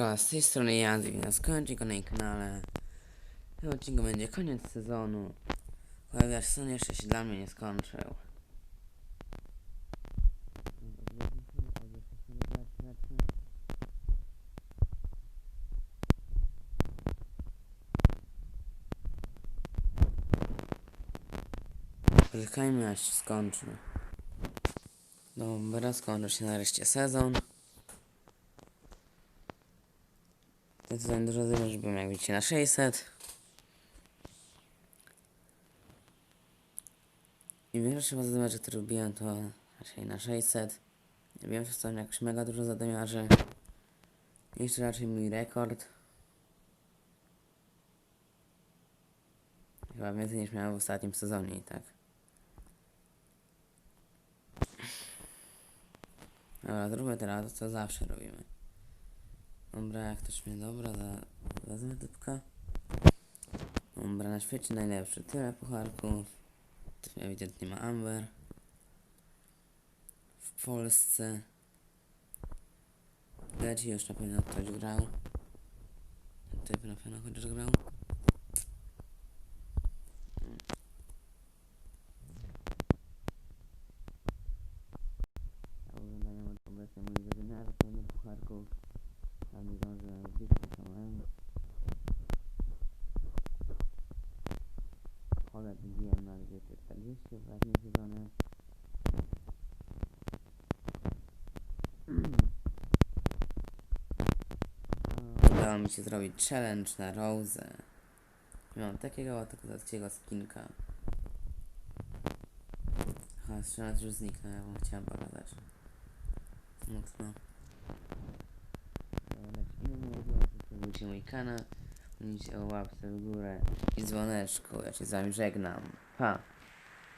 Siemaneczko, z tej strony Jadwig, na skończy na jej kanale. W tym odcinku będzie koniec sezonu. Ponieważ sezon jeszcze się dla mnie nie skończył. Poczekajmy aż się skończy. Dobra, skończył się nareszcie sezon. Zdecydowanie dużo żebym jak widzicie na 600. I większe chyba zadania, które robiłem, to raczej na 600. Nie wiem, że są jakoś mega dużo zadaniarzy. Jest to raczej mój rekord. Chyba więcej niż miałem w ostatnim sezonie i tak. Dobra, zróbmy teraz to, co zawsze robimy. Dobra, jak ktoś mnie dobra, za, wezmę typka. Dobra, na świecie najlepszy. Tyle pucharków. Tu ewidentnie ma Amber. W Polsce. Leci już na pewno ktoś grał. Typ na pewno chociaż grał. Oglądają obecnie mój webinar, pełny pucharków. Tam nie zdążyłem wbić na samym. Cholet wbiłem na 240 w sezonie. Udało mi się zrobić challenge na Rose. Mam takiego oto kozackiego skinka. Aha, strzelać już zniknął, ja wam chciałem pokazać. Mocno. Subskrybujcie mój kanał, pamiętajcie o łapce w górę i dzwoneczku. Ja się z wami żegnam. Pa!